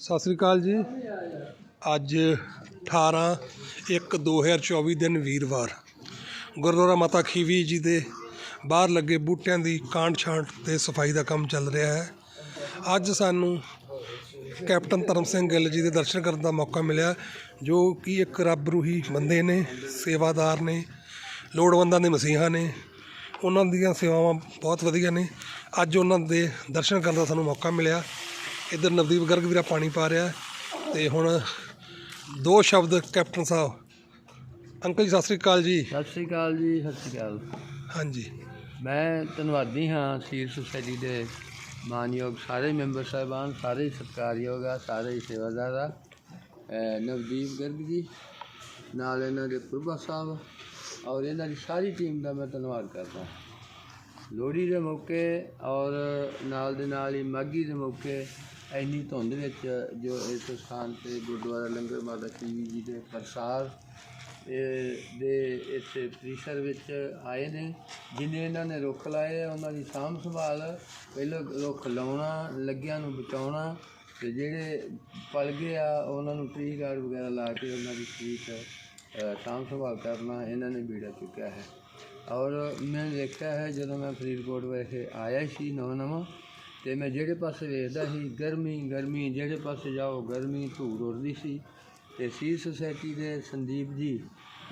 ਸਤਿ ਸ੍ਰੀ ਅਕਾਲ ਜੀ। ਅੱਜ 18 1 2024 ਦਿਨ ਵੀਰਵਾਰ। ਗੁਰਦੁਆਰਾ ਮਾਤਾ ਖੀਵੀ ਜੀ ਦੇ ਬਾਹਰ ਲੱਗੇ ਬੂਟਿਆਂ ਦੀ ਕਾਂਡ ਛਾਂਟ ਤੇ ਸਫ਼ਾਈ ਦਾ ਕੰਮ ਚੱਲ ਰਿਹਾ ਹੈ। ਅੱਜ ਸਾਨੂੰ ਕੈਪਟਨ ਧਰਮ ਸਿੰਘ ਗਿੱਲ ਜੀ ਦੇ ਦਰਸ਼ਨ ਕਰਨ ਦਾ ਮੌਕਾ ਮਿਲਿਆ, ਜੋ ਕਿ ਇੱਕ ਰੱਬ ਰੂਹੀ ਬੰਦੇ ਨੇ, ਸੇਵਾਦਾਰ ਨੇ, ਲੋੜਵੰਦਾਂ ਦੇ ਮਸੀਹਾ ਨੇ। ਉਹਨਾਂ ਦੀਆਂ ਸੇਵਾਵਾਂ ਬਹੁਤ ਵਧੀਆ ਨੇ। ਅੱਜ ਉਹਨਾਂ ਦੇ ਦਰਸ਼ਨ ਕਰਨ ਦਾ ਸਾਨੂੰ ਮੌਕਾ ਮਿਲਿਆ। ਇੱਧਰ ਨਵਦੀਪ ਗਰਗ ਵੀਰਾ ਪਾਣੀ ਪਾ ਰਿਹਾ ਤੇ ਹੁਣ ਦੋ ਸ਼ਬਦ ਕੈਪਟਨ ਸਾਹਿਬ। ਅੰਕਲ ਜੀ ਸਤਿ ਸ੍ਰੀ ਅਕਾਲ ਜੀ। ਸਤਿ ਸ੍ਰੀ ਅਕਾਲ ਜੀ ਸਤਿ ਸ੍ਰੀ ਅਕਾਲ। ਹਾਂਜੀ। ਮੈਂ ਧੰਨਵਾਦੀ ਹਾਂ ਸੀਰ ਸੁਸਾਇਟੀ ਦੇ ਮਾਨਯੋਗ ਸਾਰੇ ਮੈਂਬਰ ਸਾਹਿਬਾਨ ਸਾਰੇ ਸਤਿਕਾਰਯੋਗ ਆ ਸਾਰੇ ਸੇਵਾਦਾਰ ਆ। ਨਵਦੀਪ ਗਰਗ ਜੀ ਨਾਲ ਇਹਨਾਂ ਦੇ ਪ੍ਰਭਾ ਸਾਹਿਬ ਔਰ ਇਹਨਾਂ ਦੀ ਸਾਰੀ ਟੀਮ ਦਾ ਮੈਂ ਧੰਨਵਾਦ ਕਰਦਾ ਲੋਹੜੀ ਦੇ ਮੌਕੇ ਔਰ ਨਾਲ ਦੇ ਨਾਲ ਹੀ ਮਾਘੀ ਦੇ ਮੌਕੇ ਇੰਨੀ ਧੁੰਦ ਵਿੱਚ ਜੋ ਇਸ ਸਥਾਨ ਤੇ ਗੁਰਦੁਆਰਾ ਲੰਗਰ ਮਾਤਾ ਜੀ ਜੀ ਦੇ ਪ੍ਰਸਾਦ ਦੇ ਇੱਥੇ ਪ੍ਰੀਸ਼ਰ ਵਿੱਚ ਆਏ ਨੇ, ਜਿਨੇ ਇਹਨਾਂ ਨੇ ਰੁੱਖ ਲਾਏ ਉਹਨਾਂ ਦੀ ਸਾਂਭ ਸੰਭਾਲ, ਪਹਿਲਾਂ ਰੁੱਖ ਲਾਉਣਾ, ਲੱਗਿਆਂ ਨੂੰ ਬਚਾਉਣਾ ਤੇ ਜਿਹੜੇ ਪਲ ਗਏ ਆ, ਉਹਨਾਂ ਨੂੰ ਟ੍ਰੀ ਗਾਰਡ ਵਗੈਰਾ ਲਾ ਕੇ ਉਹਨਾਂ ਦੀ ਠੀਕ ਸਾਂਭ ਸੰਭਾਲ ਕਰਨਾ ਇਹਨਾਂ ਨੇ ਬੀੜਾ ਚੁੱਕਿਆ ਹੈ। ਔਰ ਮੈਂ ਦੇਖਿਆ ਹੈ ਜਦੋਂ ਮੈਂ ਫਰੀਦਕੋਟ ਵਿਖੇ ਆਇਆ ਸੀ ਨਵਾਂ ਨਵਾਂ ਤੇ ਮੈਂ ਜਿਹੜੇ ਪਾਸੇ ਵੇਖਦਾ ਸੀ, ਗਰਮੀ ਗਰਮੀ, ਜਿਹੜੇ ਪਾਸੇ ਜਾਓ, ਗਰਮੀ ਧੂੜ ਉੜਦੀ ਸੀ। ਤੇ ਸੀ ਸੁਸਾਇਟੀ ਦੇ ਸੰਦੀਪ ਜੀ,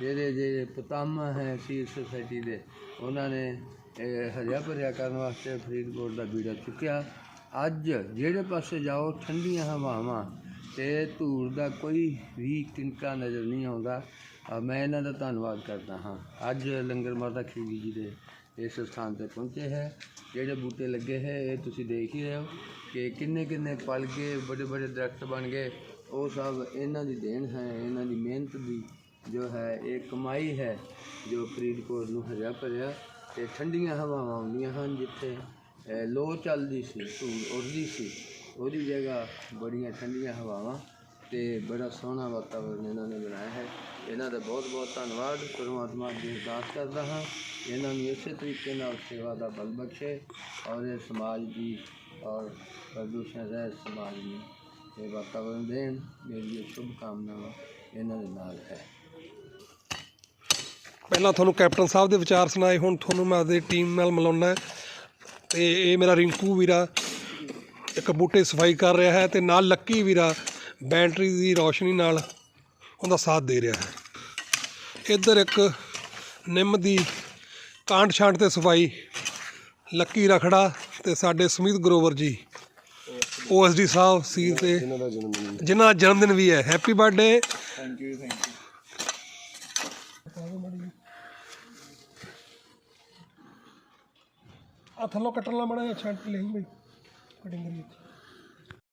ਜਿਹੜੇ ਜਿਹੜੇ ਪਤਾਮਾ ਹੈ ਸੀ ਸੁਸਾਇਟੀ ਦੇ, ਉਹਨਾਂ ਨੇ, ਇਹ ਹਰਿਆ ਭਰਿਆ ਕਰਨ ਵਾਸਤੇ ਫਰੀਦਕੋਟ ਦਾ ਬੀੜਾ ਚੁੱਕਿਆ। ਅੱਜ ਜਿਹੜੇ ਪਾਸੇ ਜਾਓ, ਠੰਡੀਆਂ ਹਵਾਵਾਂ ਤੇ ਧੂੜ ਦਾ ਕੋਈ ਵੀ ਟਿੰਕਾ ਨਜ਼ਰ ਨਹੀਂ ਆਉਂਦਾ। ਮੈਂ ਇਹਨਾਂ ਦਾ ਧੰਨਵਾਦ ਕਰਦਾ ਹਾਂ। ਅੱਜ ਲੰਗਰ ਮਾਤਾ ਖੀਵੀ ਜੀ ਦੇ ਇਸ ਸਥਾਨ ਤੇ ਪਹੁੰਚੇ ਹੈ। ਜਿਹੜੇ ਬੂਟੇ ਲੱਗੇ ਹੈ ਇਹ ਤੁਸੀਂ ਦੇਖ ਹੀ ਰਹੇ ਹੋ ਕਿ ਕਿੰਨੇ ਕਿੰਨੇ ਪਲ ਗਏ ਬੜੇ ਬੜੇ ਦਰਖਤ ਬਣ ਗਏ। ਉਹ ਸਭ ਇਹਨਾਂ ਦੀ ਦੇਣ ਹੈ ਇਹਨਾਂ ਦੀ ਮਿਹਨਤ ਦੀ ਜੋ ਹੈ ਇਹ ਕਮਾਈ ਹੈ ਜੋ ਫਰੀਦਕੋਟ ਨੂੰ ਹਰਿਆ ਭਰਿਆ ਤੇ ਠੰਡੀਆਂ ਹਵਾਵਾਂ ਆਉਂਦੀਆਂ ਹਨ ਜਿੱਥੇ ਅ, ਲੋ ਚੱਲਦੀ ਸੀ ਧੂੜ ਉੱਡਦੀ ਸੀ। ਉਹਦੀ ਜਗ੍ਹਾ ਬੜੀਆਂ ਠੰਡੀਆਂ ਹਵਾਵਾਂ ਤੇ ਬੜਾ ਸੋਹਣਾ ਵਾਤਾਵਰਨ ਇਹਨਾਂ ਨੇ ਬਣਾਇਆ ਹੈ। ਇਹਨਾਂ ਦਾ ਬਹੁਤ ਬਹੁਤ ਧੰਨਵਾਦ। ਪਰਮਾਤਮਾ ਦੀ ਅਰਦਾਸ ਕਰਦਾ ਹਾਂ। ਇਹਨਾਂ ਨੂੰ ਇਸੇ ਤਰੀਕੇ ਨਾਲ ਸੇਵਾ ਦਾ ਬਲ ਬਖਸ਼ੇ ਔਰ ਇਹ ਸਮਾਜ ਦੀ ਔਰ ਪ੍ਰਦੂਸ਼ਣ ਰਹਿਤ ਸਮਾਜ ਨੂੰ ਇਹ ਵਾਤਾਵਰਨ ਦੇਣ। ਮੇਰੀ ਇਹ ਸ਼ੁਭ ਕਾਮਨਾਵਾਂ ਇਹਨਾਂ ਦੇ ਨਾਲ ਹੈ। ਪਹਿਲਾਂ ਤੁਹਾਨੂੰ ਕੈਪਟਨ ਸਾਹਿਬ ਦੇ ਵਿਚਾਰ ਸੁਣਾਏ, ਹੁਣ ਤੁਹਾਨੂੰ ਮੈਂ ਆਪਣੀ ਟੀਮ ਨਾਲ ਮਿਲਾਉਣਾ ਹੈ। ਤੇ ਇਹ ਮੇਰਾ ਰਿੰਕੂ ਵੀਰਾ ਇੱਕ ਬੂਟੇ ਸਫ਼ਾਈ ਕਰ ਰਿਹਾ ਹੈ ਤੇ ਨਾਲ ਲੱਕੀ ਵੀਰਾ ਬੈਟਰੀ ਦੀ ਰੋਸ਼ਨੀ ਨਾਲ ਉਹਦਾ ਸਾਥ ਦੇ ਰਿਹਾ ਹੈ। ਇੱਧਰ ਇੱਕ ਨਿੰਮ ਦੀ ਕਾਂਟ ਛਾਂਟ ਤੇ ਸਫ਼ਾਈ ਲੱਕੀ ਰਖੜਾ ਤੇ ਸਾਡੇ ਸੁਮੀਤ ਗਰੋਵਰ ਜੀ ਓਐਸਡੀ ਸਾਹਿਬ ਸੀ ਤੇ ਜਿਨ੍ਹਾਂ ਦਾ ਜਨਮ ਦਿਨ ਵੀ ਹੈ। Happy birthday thank you thank you ਆ ਥੱਲੋਂ ਕੱਟਣ ਲਾ ਮੜਾ ਛੱਡ ਲਈ ਬਈ ਕਟਿੰਗ ਕਰੀ